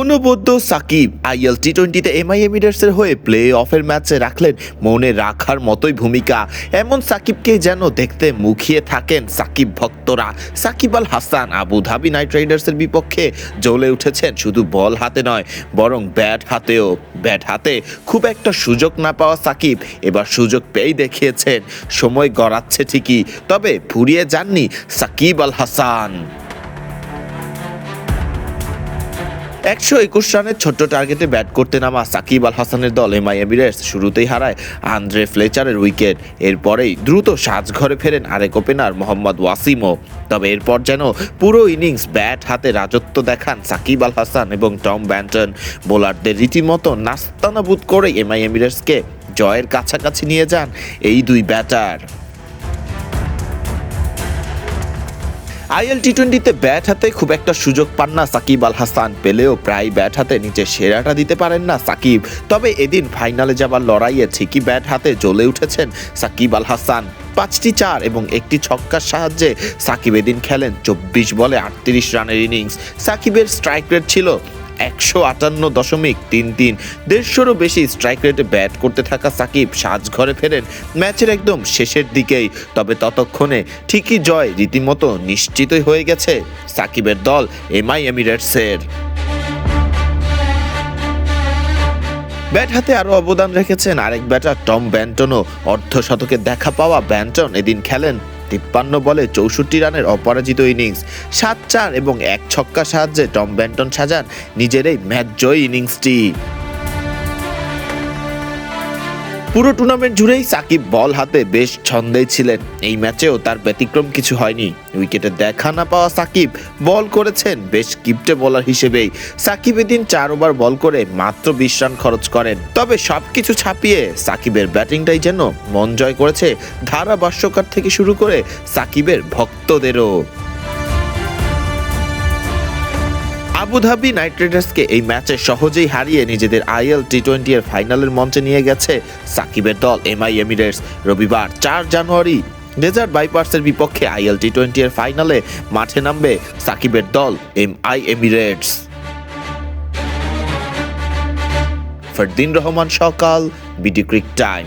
অনুবদ্ধ Shakib IL টি টোয়েন্টিতে MI এমিরেটসের হয়ে play অফের ম্যাচে রাখলেন মনে রাখার মতোই ভূমিকা। এমন সাকিবকে যেন দেখতে মুখিয়ে থাকেন সাকিব ভক্তরা। Shakib Al Hasan Abu Dhabi Knight রাইডার্সের বিপক্ষে জ্বলে উঠেছেন শুধু বল হাতে নয়, বরং ব্যাট হাতেও। ব্যাট হাতে খুব একটা সুযোগ না পাওয়া সাকিব এবার সুযোগ পেয়েই দেখিয়েছেন। সময় গড়াচ্ছে ঠিকই, তবে ফুরিয়ে যাননি সাকিব আল হাসান। একশো একুশ রানের ছোট্ট টার্গেটে ব্যাট করতে নামা সাকিব আল হাসানের দল এমআই এমিরেটস শুরুতেই হারায় আন্দ্রে ফ্লেচারের উইকেট এরপরেই দ্রুত সাজঘরে ফেরেন আরেক ওপেনার মোহাম্মদ ওয়াসিমও। তবে এরপর যেন পুরো ইনিংস ব্যাট হাতে রাজত্ব দেখান সাকিব আল হাসান এবং টম ব্যান্টন। বোলারদের রীতিমতো নাস্তানাবুদ করে এমআই এমিরেটসকে জয়ের কাছাকাছি নিয়ে যান এই দুই ব্যাটার আইএল টি টোয়েন্টিতে ব্যাট হাতে খুব একটা সুযোগ পান না সাকিব আল হাসান। পেলেও প্রায় ব্যাট হাতে নিচে সেরাটা দিতে পারেন না সাকিব। তবে এদিন ফাইনালে যাবার লড়াইয়ে ঠিকই ব্যাট হাতে জ্বলে উঠেছেন সাকিব আল হাসান। পাঁচটি চার এবং একটি ছক্কার সাহায্যে সাকিব এদিন খেলেন চব্বিশ বলে আটত্রিশ রানের ইনিংস। সাকিবের স্ট্রাইক রেট ছিল একশো আটান্ন দশমিক তিন তিন। দেড়শোরও বেশি স্ট্রাইক রেটে ব্যাট করতে থাকা সাকিব সাজঘরে ফেরেন ম্যাচের একদম শেষের দিকেই। তবে ততক্ষণে ঠিকই জয় রীতিমতো নিশ্চিতই হয়ে গেছে সাকিবের দল এমআই এমিরেটসের। ব্যাট হাতে আরও অবদান রেখেছেন আরেক ব্যাটার টম ব্যান্টনও। অর্ধশতকে দেখা পাওয়া ব্যান্টন এদিন খেলেন তিপ্পান্ন বলে চৌষট্টি রানের অপরাজিত ইনিংস। সাত চার এবং এক ছক্কা সাহায্যে টম ব্যান্টন সাজান নিজের এই ম্যাচ জয়ী ইনিংসটি। পুরো টুর্নামেন্ট জুড়েই সাকিব বল হাতে বেশ ছন্দেই ছিলেন। এই ম্যাচেও তার ব্যতিক্রম কিছু হয়নি। উইকেটে দেখা না পাওয়া সাকিব বল করেছেন বেশ কিপটে বোলার হিসেবেই। সাকিব এদিন চার ওভার বল করে মাত্র বিশ রান খরচ করেন। তবে সবকিছু ছাপিয়ে সাকিবের ব্যাটিংটাই যেন মন জয় করেছে ধারাভাষ্যকার থেকে শুরু করে সাকিবের ভক্তদেরও। আবুধাবি নাইট রাইডার্সকে এই ম্যাচে সহজেই হারিয়ে নিজেদের আইএল টি টোয়েন্টি এর ফাইনালের মঞ্চে নিয়ে গেছে সাকিবের দল এমআই এমিরেটস। রবিবার চার জানুয়ারি ডেজার্ট বাইপার্সের বিপক্ষে আইএল টি টোয়েন্টি এর ফাইনালে মাঠে নামবে সাকিবের দল M I Emirates. Fardin Rahman, সকাল, বিডি ক্রিক টাইম।